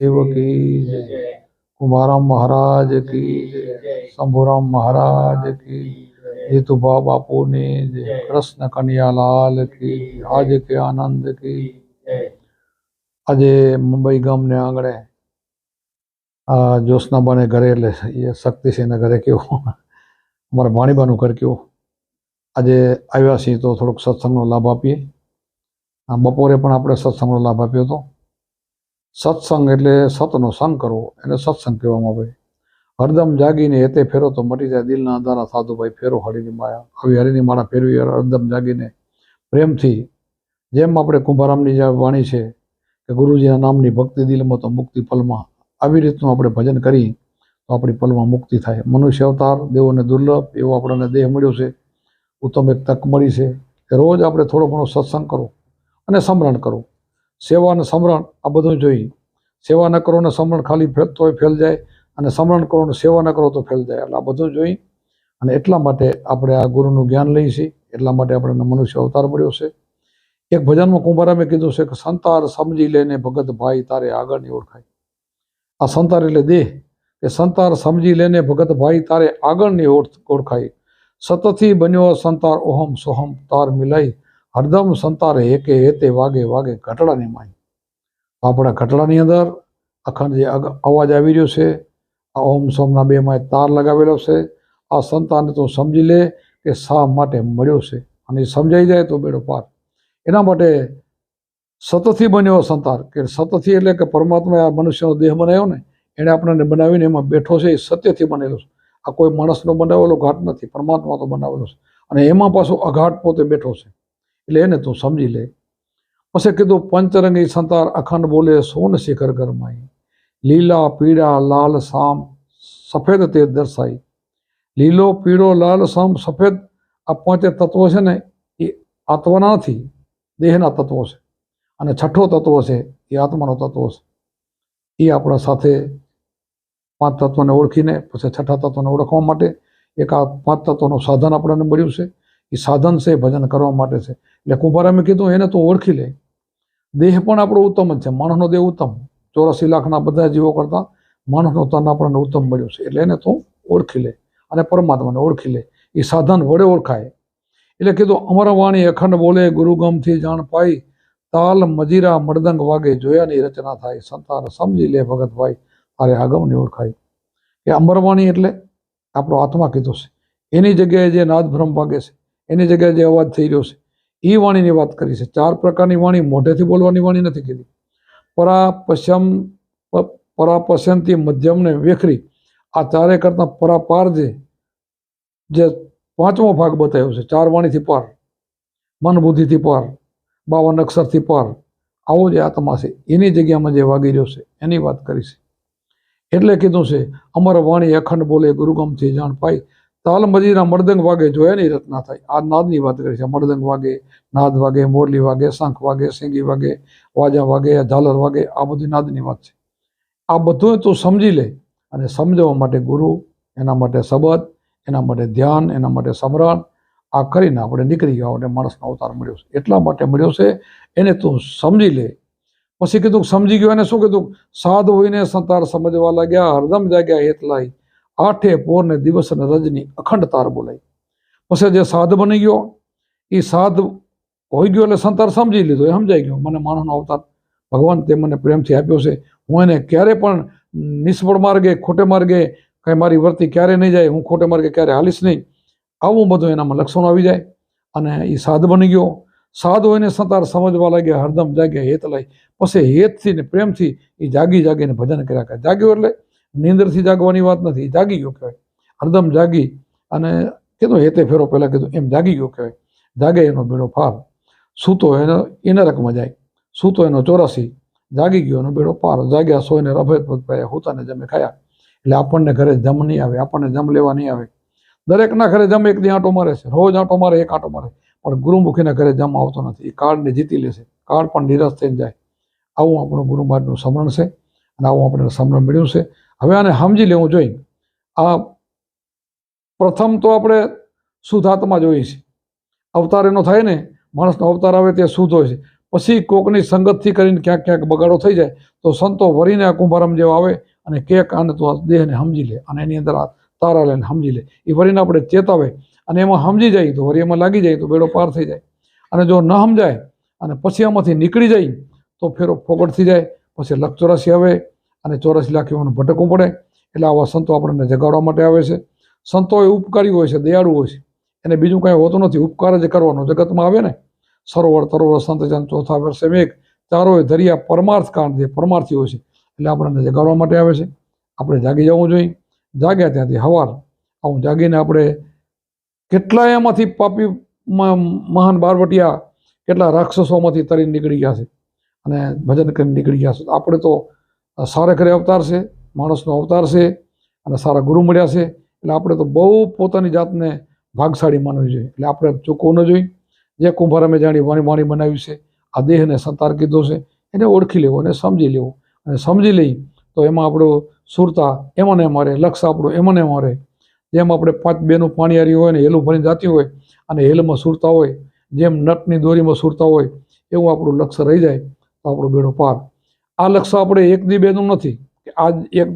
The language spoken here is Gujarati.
દેવ કી જય કુમારામ મહારાજ કી જય શંભુરામ મહારાજ કી બાપુ બાપુની જય કૃષ્ણ કનૈયાલાલ કી આજ કે આનંદ કી આજે મુંબઈ ગામને આંગણે જ્યોત્સનાબાને ઘરે એટલે એ શક્તિસિંહના ઘરે કેવું અમારા ભાણીબાનું ઘર કેવું આજે આવ્યા છીએ તો થોડોક સત્સંગનો લાભ આપીએ બપોરે પણ આપણે સત્સંગનો લાભ આપ્યો હતો સત્સંગ એટલે સતનો સંગ કરવો, એને સત્સંગ કહેવામાં આવે. હરદમ જાગીને એતે ફેરો તો મટી જાય દિલના અંધારા સાધુભાઈ ફેરો હરિની માયા. આવી હરિની માળા ફેરવી હરદમ જાગીને પ્રેમથી, જેમ આપણે કુંભારામની જે વાણી છે કે ગુરુજીના નામની ભક્તિ દિલમાં તો મુક્તિ પલમાં આવી રીતનું આપણે ભજન કરી તો આપણી પલમાં મુક્તિ થાય. મનુષ્ય અવતાર, દેવોને દુર્લભ, એવો આપણને દેહ મળ્યો છે. ઉત્તમ એક તક મળી છે કે રોજ આપણે થોડો ઘણો સત્સંગ કરો અને સમરણ કરો. સેવા સમરણ, આ બધું જોઈ. સેવા ન કરો ને સમરણ ખાલી ફેલ તોય ફેલ જાય અને સમરણ કરો ને સેવા ન કરો તો ફેલ જાય. એટલે આ બધું જોઈ અને એટલા માટે આપણે આ ગુરુનું જ્ઞાન લઈએ છીએ. એટલા માટે આપણને મનુષ્ય અવતાર મળ્યો છે. એક ભજનમાં કુંભારામે કીધું છે કે, સંતાર સમજી લેને ભગત ભાઈ, તારે આગળની ઓળખાય. આ સંતાર એટલે દેહ. કે સંતાર સમજી લેને ભગત ભાઈ, તારે આગળની ઓળખ ઓળખાય. સતતથી બન્યો સંતાર ઓહમ સોહમ તાર મિલાઈ હરદમ સંતારે એકે એતે વાગે વાગે ઘટડાની માય આપણા ઘટડાની અંદર અખંડ જે અવાજ આવી રહ્યો છે, આ ઓમ સોમના બે માય તાર લગાવેલો છે, આ સંતાનને તું સમજી લે કે શા માટે મળ્યો છે. અને સમજાઈ જાય તો બેડો પાર. એના માટે સતથી બન્યો સંતાર. કે સતથી એટલે કે પરમાત્માએ આ મનુષ્યનો દેહ બનાવ્યો ને એણે આપણને બનાવીને એમાં બેઠો છે, એ સત્યથી બનેલો છે. આ કોઈ માણસનો બનાવેલો ઘાટ નથી, પરમાત્મા તો બનાવેલો છે. અને એમાં પાછો અઘાટ પોતે બેઠો છે. એટલે એને તું સમજી લે. પછી કીધું, પંચરંગી સંતાર અખંડ બોલે સોન શિખર ગરમાઈ. લીલા, પીળા, લાલ, સામ, સફેદ તે દર્શાઈ. લીલો, પીળો, લાલ, સામ, સફેદ આ પાંચે તત્વો છે ને, એ આત્માના નથી દેહના તત્વો છે. અને છઠ્ઠો તત્વ છે, એ આત્માનો તત્વ છે. એ આપણા સાથે પાંચ તત્વોને ઓળખીને, પછી છઠ્ઠા તત્વને ઓળખવા માટે એક આ પાંચ તત્વોનું સાધન આપણને મળ્યું છે. એ સાધન છે, ભજન કરવા માટે છે. એટલે કુંભારામે કીધું, એને તો ઓળખી લે. દેહ પણ આપણો ઉત્તમ જ છે. માણસનો દેહ ઉત્તમ. ચોરાસી લાખના બધા જીવો કરતાં માણસનો તન આપણને ઉત્તમ મળ્યું છે. એટલે એને તો ઓળખી લે અને પરમાત્માને ઓળખી લે. એ સાધન વડે ઓળખાય. એટલે કીધું, અમર વાણી અખંડ બોલે, ગુરુગમથી જાણ પાઈ. તાલ મજીરા મૃદંગ વાગે, જોયાની રચના થાય. સંતાન સમજી લે ભગતભાઈ તારે આગમની ઓળખાય. એ અમરવાણી એટલે આપણો આત્મા કીધો છે. એની જગ્યાએ જે નાદ ભ્રમ વાગે છે એની જગ્યાએ જે અવાજ થઈ રહ્યો છે એ વાણીની વાત કરી છે. ચાર પ્રકારની વાણી, મોઢેથી બોલવાની વાણી નથી કીધી. પરા પશ્ચમ પરા મધ્યમને વેખરી, આ ચારે કરતાં પરાપાર જે જે પાંચમો ભાગ બતાવ્યો છે, ચાર વાણીથી પાર મન બુદ્ધિથી પાર બાવન અક્ષરથી પાર, આવો જે આત્મા છે એની જગ્યામાં જે વાગી રહ્યો છે, એની વાત કરી છે. એટલે કીધું છે, અમર વાણી અખંડ બોલે ગુરુગમથી જાણ પાઈ તાલ મજીરા મૃદંગ વાગે જોયા નહીં રચના થાય. આ નાદની વાત કરી છે. મરદંગ વાગે, નાદ વાગે, મોરલી વાગે, શંખ વાગે સિંગી વાગે, વાજા વાગે ઝાલર વાગે, આ બધી નાદની વાત છે. આ બધું તું સમજી લે અને સમજવા માટે ગુરુ, એના માટે શબ્દ, એના માટે ધ્યાન, એના માટે સમરણ આ કરીને આપણે નીકળી ગયા અને માણસનો અવતાર મળ્યો છે. એટલા માટે મળ્યો છે, એને તું સમજી લે. પછી કીધું, સમજી ગયો એને શું કીધું? સાધ હોઈને સંતાર સમજવા લાગ્યા, હરદમ જાગ્યા હેત આઠે પોરને દિવસ અને રજની અખંડ તાર બોલાઈ. પછી જે સાધ બની ગયો એ સાધ હોઈ ગયો એટલે સંતાર સમજી લીધો. એ સમજાઈ ગયો. મને માણસનો અવતાર ભગવાન તે મને પ્રેમથી આપ્યો છે. હું એને ક્યારે પણ નિષ્ફળ માર્ગે, ખોટે માર્ગે કંઈ મારી વર્તી ક્યારે નહીં જાય, હું ખોટે માર્ગે ક્યારે હાલીશ નહીં. આવું બધું એનામાં લક્ષણો આવી જાય અને એ સાધ બની ગયો. સાધ હોઈને સંતાર સમજવા લાગ્યા, હરદમ જાગ્યા, હેત લઈ. પછી હેતથી ને પ્રેમથી એ જાગી જાગીને ભજન કર્યા કરે. જાગ્યો એટલે નીંદરથી જાગવાની વાત નથી, જાગી ગયો કહેવાય. હરદમ જાગી અને કીધું હેતે ફેરો પહેલાં કીધું. એમ જાગી ગયો કહેવાય. જાગે એનો બેડો પાર સૂતો એનો, એના જાય, સૂતો એનો ચોરાસી, જાગી ગયો એનો બેડો પાર, જાગ્યા સોયને રભે પગ હોતાને જમે ખાયા. એટલે આપણને ઘરે જમ નહીં આવે, આપણને જમ લેવા નહીં આવે. દરેકના ઘરે જમ એક દી આંટો મારે છે, રોજ આંટો મારે, એક આંટો મારે. પણ ગુરુમુખીના ઘરે જમ આવતો નથી, એ કાળને જીતી લેશે કાળ પણ નિરાશ થઈને જાય. આવું આપણું ગુરુ મહારાજનું સમરણ છે અને આવું આપણને સમરણ મળ્યું છે. હવે આને સમજી લેવું જોઈએ. આ પ્રથમ તો આપણે શુદ્ધાત્મા જોઈએ છીએ અવતાર એનો થાય ને, માણસનો અવતાર આવે તે શુદ્ધ હોય છે. પછી કોકની સંગતથી કરીને ક્યાંક ક્યાંક બગાડો થઈ જાય, તો સંતો વરીને આ કુંભારામ જેવો આવે અને કેક આને તો દેહને સમજી લે અને એની અંદર આ તારા લઈને સમજી લે. એ વરીને આપણે ચેતાવે અને એમાં સમજી જાય તો વરી એમાં લાગી જાય તો બેડો પાર થઈ જાય. અને જો ન સમજાય અને પછી આમાંથી નીકળી જાય, તો ફેરો ફોગટ થઈ જાય, પછી ચોરાસી આવે અને ચોરસ લાખીઓને ભટકવું પડે એટલે આવા સંતો આપણને જગાડવા માટે આવે છે. સંતો એ ઉપકારી હોય છે, દયાળુ હોય છે. એને બીજું કાંઈ હોતું નથી, ઉપકાર જ કરવાનો જગતમાં આવે ને. સરોવર, તરોવર સંતજન ચોથા વર્ષે મેઘ ચારોએ દરિયા પરમાર્થ કાંડ જે પરમાર્થી હોય છે, એટલે આપણને જગાડવા માટે આવે છે. આપણે જાગી જવું જોઈએ. જાગ્યા ત્યાંથી હવાર. આવું જાગીને આપણે કેટલાય એમાંથી પાપી મહાન બારવટિયા કેટલા રાક્ષસોમાંથી તરીને નીકળી ગયા છે અને ભજન કરીને નીકળી ગયા છે. આપણે તો સારે ઘરે અવતાર છે, માણસનો અવતાર છે અને સારા ગુરુ મળ્યા છે. એટલે આપણે તો બહુ પોતાની જાતને ભાગશાળી માનવી જોઈએ. એટલે આપણે ચૂકવું ન જોઈએ. જે કુંભારામે જાણી વાણી વાણી બનાવ્યું છે, આ દેહને સંતાર કીધો છે, એને ઓળખી લેવો અને સમજી લેવો. અને સમજી લઈ તો એમાં આપણું સુરતા એમાં ને મારે, લક્ષ આપણું એમાં ને મારે. જેમ આપણે પાંચ બેનું પાણી હારી હોય ને હેલું ભરીને જાતી હોય અને હેલમાં સુરતા હોય, જેમ નટની દોરીમાં સુરતા હોય, એવું આપણું લક્ષ્ય રહી જાય તો આપણું બેડું પાર આ લક્ષ્ય આપણે એક દી બેનું નથી કે આજ એક